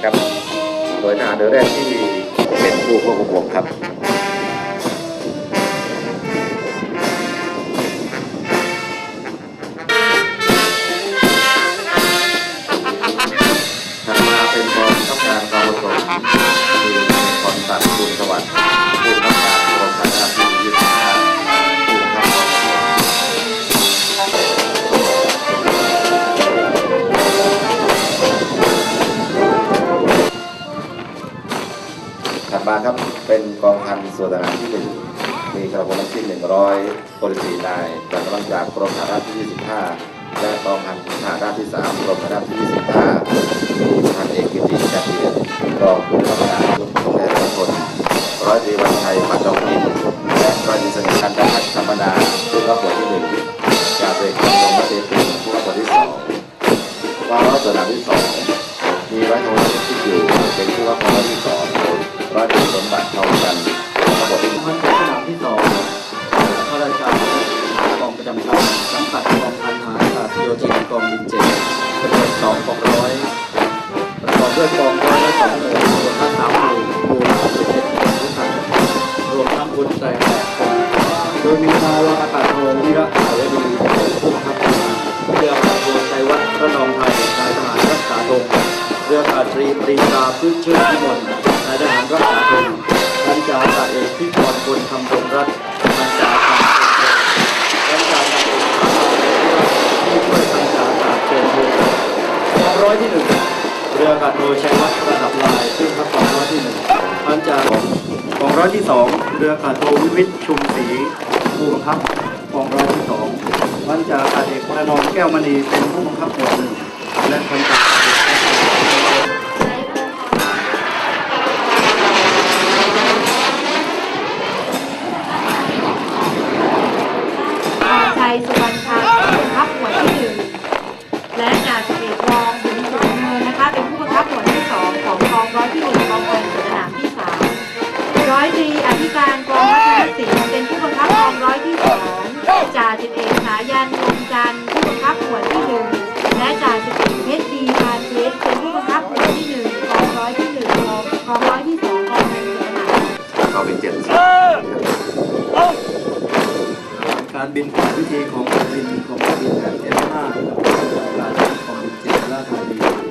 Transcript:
นะครับ โดยทหารเรือแรกที่เป็นผู้ควบคุมวงครับถัดมาเป็นกองทัพการกองผสมคือพรศักดิ์บุญสวัสดิ์ผู้บังคับการกรมฐานราบที่ยี่ ครับ เป็นกองพันส่วนทหารที่หนึ่งมีกระบวนทั้งสิ้นหนึ่งร้อยคนสี่นายจัดกำลังจากกรมฐาราบที่ยี่สิบห้าและกองพันทหารราบที่สามกรมฐาราบที่ยี่สิบห้าพันเอกกิติจักรเรียนรองผู้กำกับการแพทย์ทุกคนร้อยตรีวันชัยปัดดอกดินและร้อยตรีสนิทกันดาพัฒน์ธรรมดาผู้รับผลที่หนึ่งจาเอกคำลงมาเตปินผู้รับผลที่สองวาร้อยตัวหลังที่สองมีร้อยโทที่อยู่เป็นผู้รับผลที่ สองร้อยตรีสมบัติเทองกันรับผลที่พันสนามที่สองข้าราชการกองประจำการสังกัดกองพันหารอากาศโยธินกองบินเจ็ดจำนวนสองกองร้อยประกอบด้วยกองร้อยและสองหมื่นรวมทั้งสามหมื่นรวมสิบเอ็ดทุกท่านรวมทั้งบุญแต่แปดคนโดยมีนาวาอากาศโทวิระสายดีผู้บังคับการเรืออากาศโทชัยวัฒน์ระนองไทยนายทหารรักษาธงเรืออากาศตรีปรีชาพืชชื่นพิมลายทหารรักษาธงพันจ่าอากาศเอกที่กรบนคำรงรัตน์พันจ่าอากาศเอกพันจ่าอากาศเอกผู้ช่วยพันจ่าอากาศเชิญบูกองร้อยที่หนึ่งเรืออากาศโทชัยวัฒน์ระดับลายซึ่งทัพกองร้อยที่หนึ่งพันจ่ากองร้อยที่สองเรืออากาศโทวิวิทย์ชุมศรีผู้บังคับกองร้อยที่สองพันจ่าอากาศเอกประนอมแก้วมณีเป็นผู้บังคับหมวดหนึ่งและพันจ่า ชัยสุวรรณชัยผู้บังคับหมวดที่หนึ่งและจ่าสิบเอกรอง บินวิธีของการบินของการบินแบบเอ็มห้าของการบินของบินเจ็ดราชบุรี